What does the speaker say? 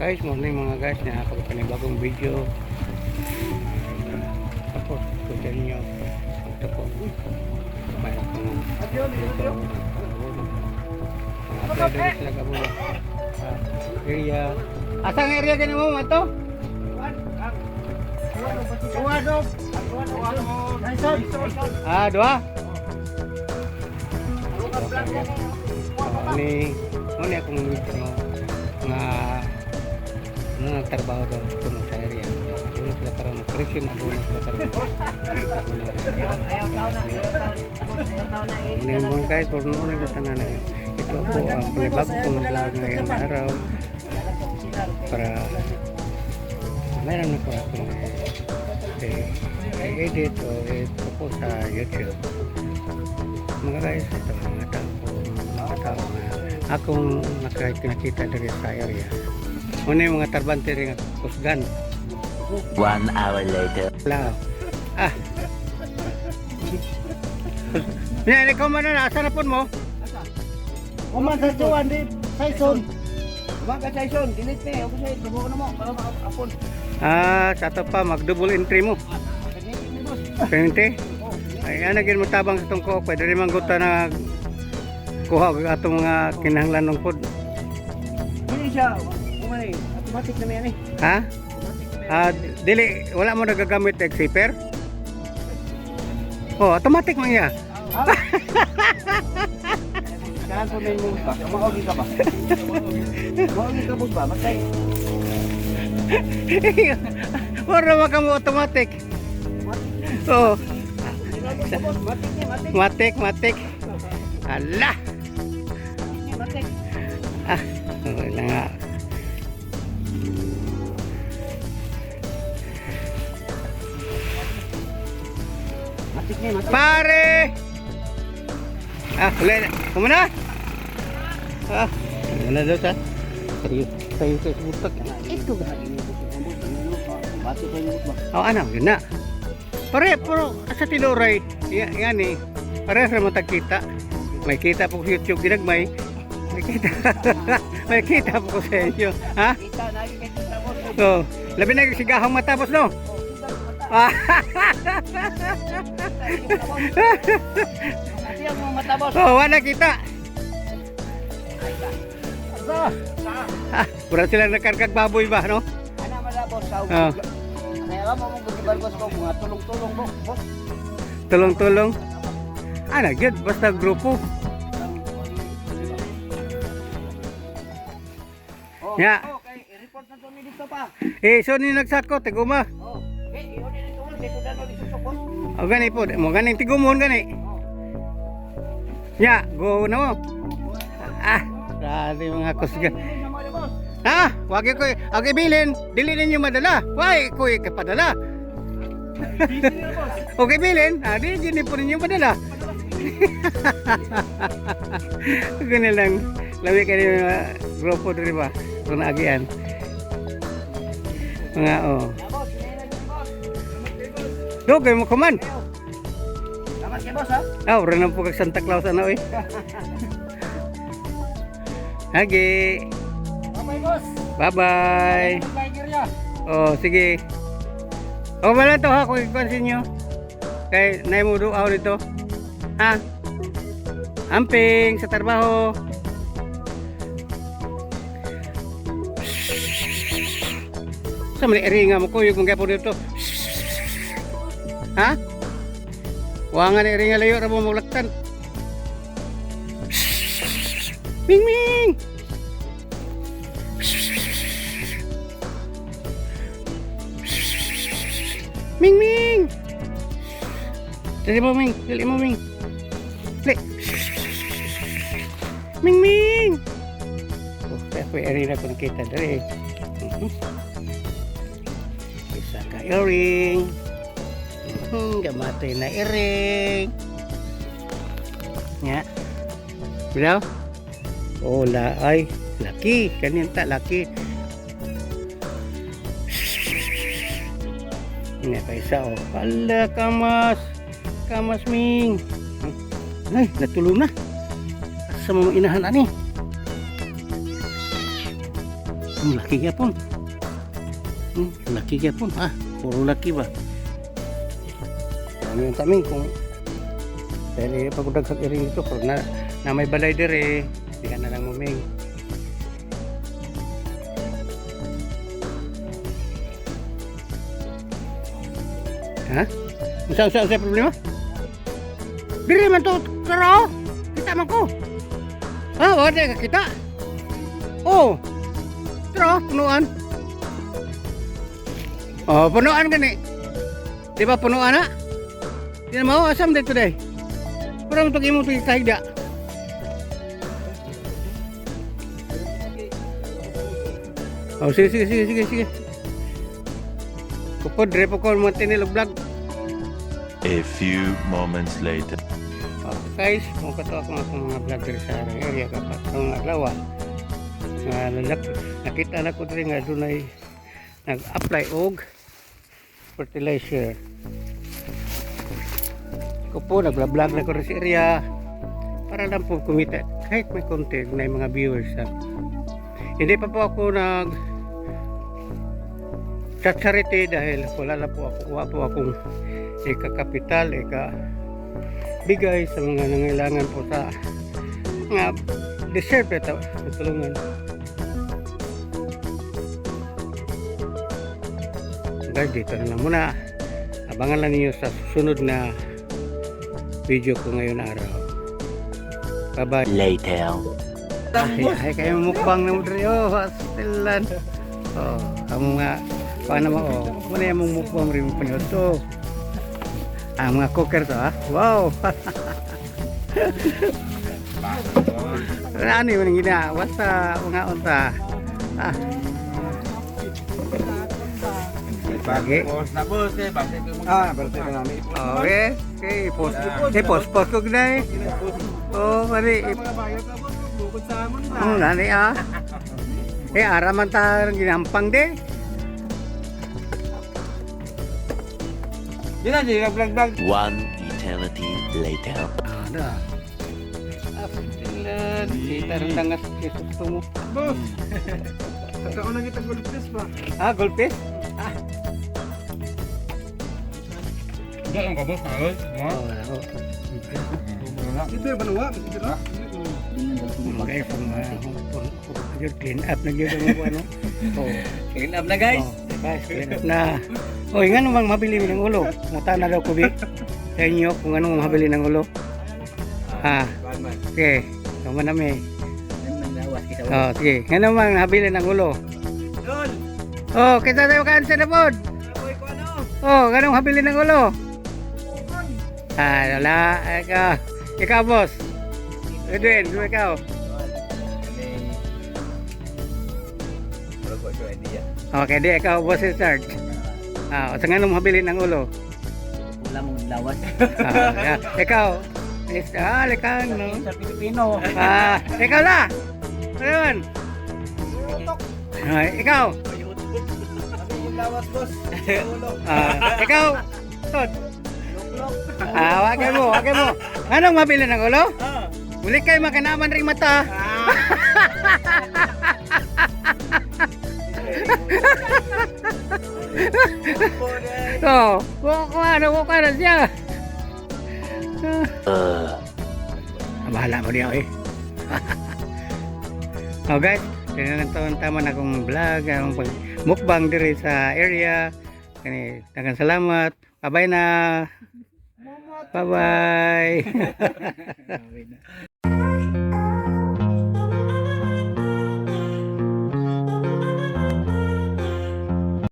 Guys, morning mga guys, na ako panibagong video. Tapos, tutunan niyo ang tapo. Mayroon ko ng mga pwede sila kabulo. Ah, area. Asang area ganun mo, Mato? Ah, dua? Ini, ini akong nito no, nga ano nagtrabaho daw kuno sa area. Ano sila karon ng presyo na doon sila karon. Ini mo guys, por no na sa na Ito po ang panibago kong vlog ngayong araw para meron ako akong eh, edit o ito po sa YouTube. Mga guys, ito mga tao po, mga tao na akong nakita diri sa area. Muna yung mga tarbante rin at kusgan. One hour later. Wala. Ah. Yan, ikaw man na, asa na po mo? Kuman sa tuwan di Saison. Kuman ka Saison, dilit ni, ako sa tubo na mo para maapon. Ah, sa to pa, mag-double entry mo. Pente? Ay, ano gin mo tabang sa itong ko, pwede rin mangguta na kuha atong mga kinahanglan ng food. Hindi siya, kuman eh, automatic na may ani. Ha? Ah, dili, wala mo nagagamit egg zipper? Oh, automatic man ya. Kailan po may mong ba? Maogi ka ba? Maogi ka ba? Matay. Wala mo ka mo automatic. Oh, Matik matik. Ala. matik. Ah, Pare! Ah, wala na. Kumana? Ah, ano na daw sa? Tayo, tayo sa butak. Ito ba? Yung? Oh, ano, yun na. Pare, pero sa tinuray, yan, yan eh. Pare sa matagkita. May kita po sa YouTube ginagmay. May kita. May kita po ko sa inyo. Ha? Kita na yung kaya sa. So, labi na sigahang matapos, no? Kasi ang mga mata boss. oh, wala kita. Ah, pura sila nakarkag baboy ba, no? Ana mala boss. Ah. Kaya ka mo mong gagibal boss ko mga tulong-tulong mo. Boss. Tulong-tulong. Ah, nagyod. Basta grupo. Oh, Ya. Okay, i-report na to ni dito pa. Eh, so ni nagsako, tiguma. O gani po, mo gani tigumon gani. Oh. Ya, go na mo. Ah, grabe mga kusga. Ha? Wag ko, ang ibilin, dili ninyo madala. Why ko kapadala? Okay, bilin. Ah, di gini po ninyo madala. Ganun lang. Lawi ka rin mga grupo dito ba? Kung naagian. Mga oh. Dugay mo kuman. Salamat kay boss ha. Ah, ora na po kag Santa Claus ano eh. Hagi. Bye boss. Bye-bye. Oh, sige. Oh, wala to ha, kung ipansin nyo. Kay, nay mo duaw nito. Ha? Amping sa trabaho. Sa mali ringa mo ko yung gapo dito. Ha? Wangan ni ringa layo ra mo maglaktan. Ming ming. Ming Ming! Dali mo Ming, dali mo Ming. Dali. Ming Ming! Oh, kaya ko eri na kung kita dali. Mhm. Isa ka earring. Mhm, gamatay na earring. Nya. Bilaw? Oh, la ay, laki. Kanin ta, laki. Ini pa isa oh. Ala kamas. Kamas ming. Ay, natulog na. Sa mga inahan ani. Ang laki gyapon. Hmm, laki gyapon ha. Puro laki ba? Ano yung taming kung dahil eh, pag sa iring ito, pag na, na may balay dire, di ka na lang muming. Ha? Unsa unsa unsa problema? Diri man to karo. Kita man ko. Ha, wa di ka kita. Oh. Tro, punuan. Oh, punuan gani. Di ba punuan na? Di na mau asam dito day. Kurang untuk imo to kahigda. Oh, sige, sige, sige, sige, sige. Kupod, repo ko mo tinilog vlog. A few moments later. Oh, guys, mo ka to ako ng mga vlogger sa area kapat ng adlaw. Nga lalak, nakita na ko diri nga dunay nag-apply og fertilizer. Ko po nagla-vlog na ko rin sa area para lang po kumita kahit may konti na mga viewers. ah. Hindi pa po ako nag charity dahil wala na po ako, wala po akong ika-kapital, ika bigay sa mga nangailangan po sa mga deserve ito tulungan guys dito na lang muna abangan lang ninyo sa susunod na video ko ngayon araw. Bye bye Later. ay, ay kayo mukbang na mo oh hastilan oh amo nga. Paano mo? Oh muna yung mong mukbang rin mo panyo to ang mga cooker to ah wow. Ano yung gina basta mga unta. Ah Pagi. Na boss, eh, bakit mo? Ah, birthday na namin. Okay. Okay. Post. Eh, post. Post ko na eh. Oh, mali. Mga bayad na boss, bukod sa amon na. Oh, nani ah. Eh, araman ta ginampang de. Di na, di na vlog-vlog. One eternity later. Ada. Apilan. Kita rin dangas gusto mo. Boss. Saka ko kita gold piece. Ah, gold? Diyan ka boss, ayos. Oh, oh. Ito yung banuwa, ito na. Pang uh, clean up na yun ang ano. Oh. Clean up na guys. Oh, guys, clean up na. Oh, nga namang mabili mo ng ulo. Muta na daw ko bi. Sa inyo kung anong mabili ng ulo. Ha, Batman. okay. Tama na kita. Oh, sige. Nga namang mabili ng ulo. Dol! Oh, kita tayo kansa na pod. Aboy ko ano? Oh, ganong mabili ng ulo. Ah, wala. Ikaw. Ikaw, boss. Edwin, ikaw. Okay, di ikaw boss in charge. Ah, sa nga nung mabili ng ulo. Wala mong lawas. Ah, yeah. ikaw. Is, ah, likang, no? Sa Pilipino. Ah, ikaw na. Ano yun? Ah, ikaw. Yung lawas boss. Ulo. Ah, ikaw. Tot. Ah, wagay mo, wagay mo. Anong mabili ng ulo? Ah. Muli kayo makanaman ring mata. Oh, kuha ano kuha na siya. Uh. Bahala mo niya eh. oh guys, tinanong tama na akong vlog, akong pag mukbang diri sa area. Kani, daghang salamat. Bye-bye na. Bye-bye.